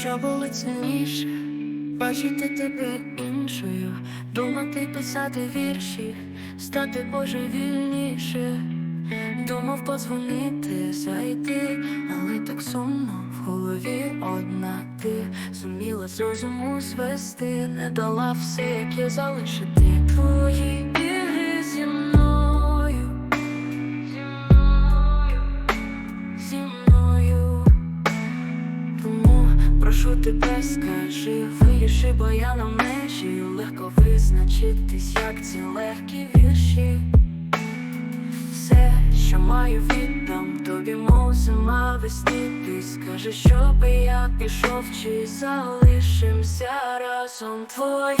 що було цінніше, бачити тебе іншою, думати, писати вірші, стати божевільніше. Думав подзвонити, зайти, але так сумно в голові одна ти зуміла з розуму звести, не дала все, як я залишити твої прошу тебе, скажи, виріши, бо я на межі. Легко визначитись, як ці легкі вірші. Все, що маю, віддам тобі, мов зима весні Ти скажи, щоби я пішов, чи залишимся разом твої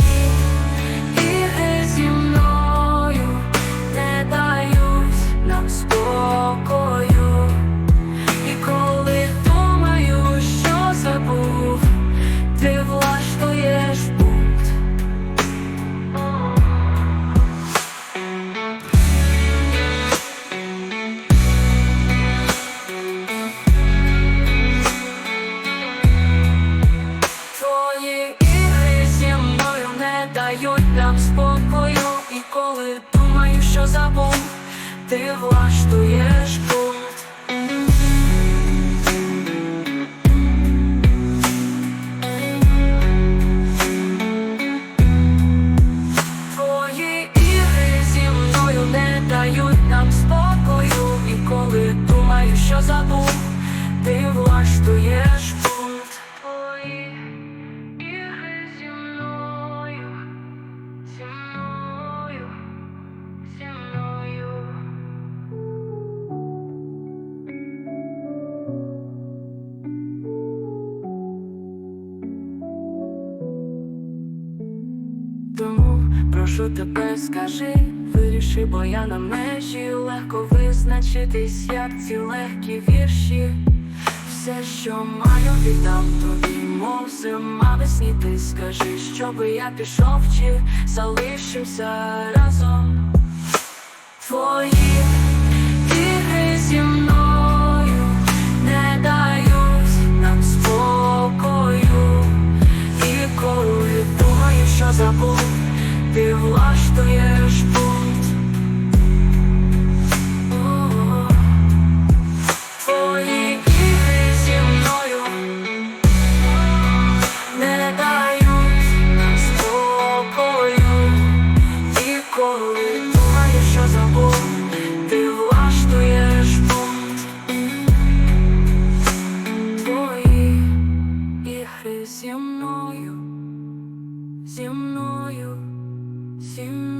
нам спокою. І коли думаю, що забув, ти влаштуєш бунт. Твої ігри зі мною не дають нам спокою. І коли думаю, що забув, ти влаштуєш бунт. Прошу тебе, скажи, виріши, бо я на межі легко визначитись, як ці легкі вірші. Все, що маю, віддам тобі, мов зима весні Ти скажи, щоби я пішов, чи залишимся разом. Твої не дають нам спокою. І коли думаю, що забув, ти влаштуєш. Твої ігри зі мною, зі мною. you